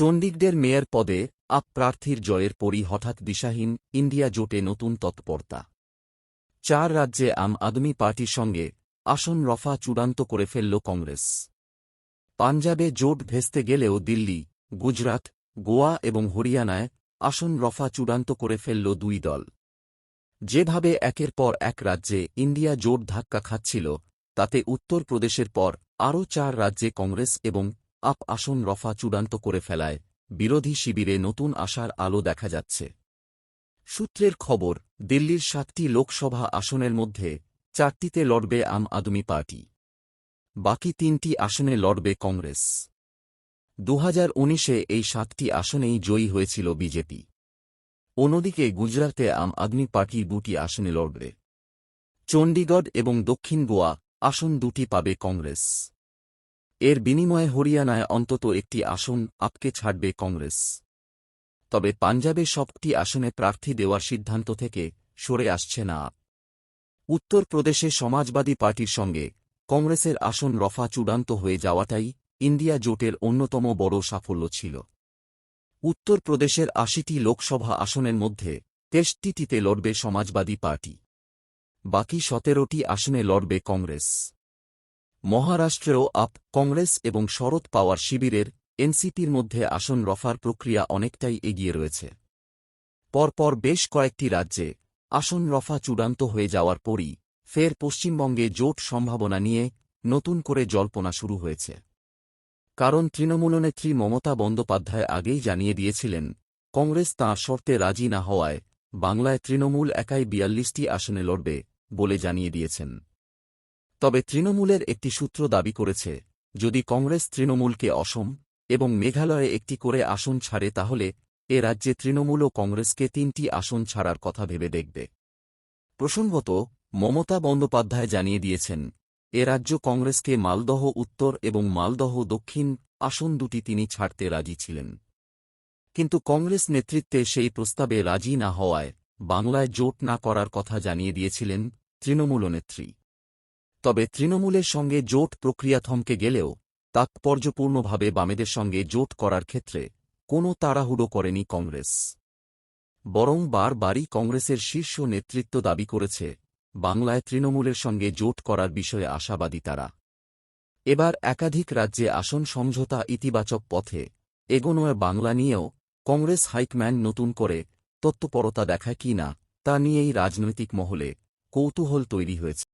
চণ্ডীগড়ের mayor পদে, up প্রার্থীর জয়ের পরই হঠাৎ দিশাহীন, ইন্ডিয়া জোটে নতুন তৎপরতা। চার রাজ্যে আম আদমি পার্টির সঙ্গে, আসন রফা চূড়ান্ত করে ফেলল কংগ্রেস। পাঞ্জাবে জোট ভেস্তে গেলেও দিল্লি, গুজরাট, গোয়া এবং হরিয়ানায়, আসন রফা চূড়ান্ত করে ফেলল দুই দল। যেভাবে একের পর এক রাজ্যে ইন্ডিয়া জোট ধাক্কা খাচ্ছিল, তাতে উত্তরপ্রদেশের পর আরও চার রাজ্যে কংগ্রেস এবং আপ আসন রফা চূড়ান্ত করে ফেলায় বিরোধী শিবিরে নতুন আশার আলো দেখা যাচ্ছে। সূত্রের খবর, দিল্লির সাতটি লোকসভা আসনের মধ্যে চারটিতে লড়বে আম আদমি পার্টি। বাকি তিনটি আসনে লড়বে কংগ্রেস। দু হাজার উনিশে এই সাতটি আসনেই জয়ী হয়েছিল বিজেপি। অন্যদিকে গুজরাতে আম আদমি পার্টি দুটি আসনে লড়বে। চণ্ডীগড় এবং দক্ষিণ গোয়া আসন দুটি পাবে কংগ্রেস। এর বিনিময়ে হরিয়ানায় অন্তত একটি আসন আপকে ছাড়বে কংগ্রেস। তবে পাঞ্জাবে সবটি আসনে প্রার্থী দেওয়ার সিদ্ধান্ত থেকে সরে আসছে না। আপ উত্তরপ্রদেশে সমাজবাদী পার্টির সঙ্গে কংগ্রেসের আসন রফা চূড়ান্ত হয়ে যাওয়াটাই ইন্ডিয়া জোটের অন্যতম বড় সাফল্য ছিল। উত্তরপ্রদেশের আশিটি লোকসভা আসনের মধ্যে তেষ্টিটিতে লড়বে সমাজবাদী পার্টি। বাকি সতেরোটি আসনে লড়বে কংগ্রেস। মহারাষ্ট্রেও আপ, কংগ্রেস এবং শরদ পাওয়ার শিবিরের, এনসিপির মধ্যে আসন রফার প্রক্রিয়া অনেকটাই এগিয়ে রয়েছে। পরপর বেশ কয়েকটি রাজ্যে, আসন রফা চূড়ান্ত হয়ে যাওয়ার পরই, ফের পশ্চিমবঙ্গে জোট সম্ভাবনা নিয়ে, নতুন করে জল্পনা শুরু হয়েছে। কারণ তৃণমূলনেত্রী মমতা বন্দ্যোপাধ্যায় আগেই জানিয়ে দিয়েছিলেন, কংগ্রেস তাঁর শর্তে রাজি না হওয়ায়, বাংলায় তৃণমূল একাই বিয়াল্লিশটি আসনে লড়বে, বলে জানিয়ে দিয়েছেন। তবে তৃণমূলের একটি সূত্র দাবি করেছে, যদি কংগ্রেস তৃণমূলকে অসম এবং মেঘালয়ে একটি করে আসন ছাড়ে তাহলে এ রাজ্যে তৃণমূল ও কংগ্রেসকে তিনটি আসন ছাড়ার কথা ভেবে দেখবে। প্রসঙ্গত, মমতা বন্দ্যোপাধ্যায় জানিয়ে দিয়েছেন, এ রাজ্য কংগ্রেসকে মালদহ উত্তর এবং মালদহ দক্ষিণ আসন দুটি তিনি ছাড়তে রাজি ছিলেন। কিন্তু কংগ্রেস নেতৃত্বে সেই প্রস্তাবে রাজি না হওয়ায় বাংলায় জোট না করার কথা জানিয়ে দিয়েছিলেন তৃণমূল নেত্রী। তবে তৃণমূলের সঙ্গে জোট প্রক্রিয়া থমকে গেলেও তাৎপর্যপূর্ণভাবে বামেদের সঙ্গে জোট করার ক্ষেত্রে কোনো তাড়াহুড়ো করেনি কংগ্রেস। বরং বারবারই কংগ্রেসের শীর্ষ নেতৃত্ব দাবি করেছে, বাংলায় তৃণমূলের সঙ্গে জোট করার বিষয়ে আশাবাদী তারা। এবার একাধিক রাজ্যে আসন সমঝোতা ইতিবাচক পথে এগোনোয় বাংলা নিয়েও কংগ্রেস হাইকম্যান নতুন করে তত্ত্বপরতা দেখায় কি না তা নিয়েই রাজনৈতিক মহলে কৌতূহল তৈরি হয়েছে।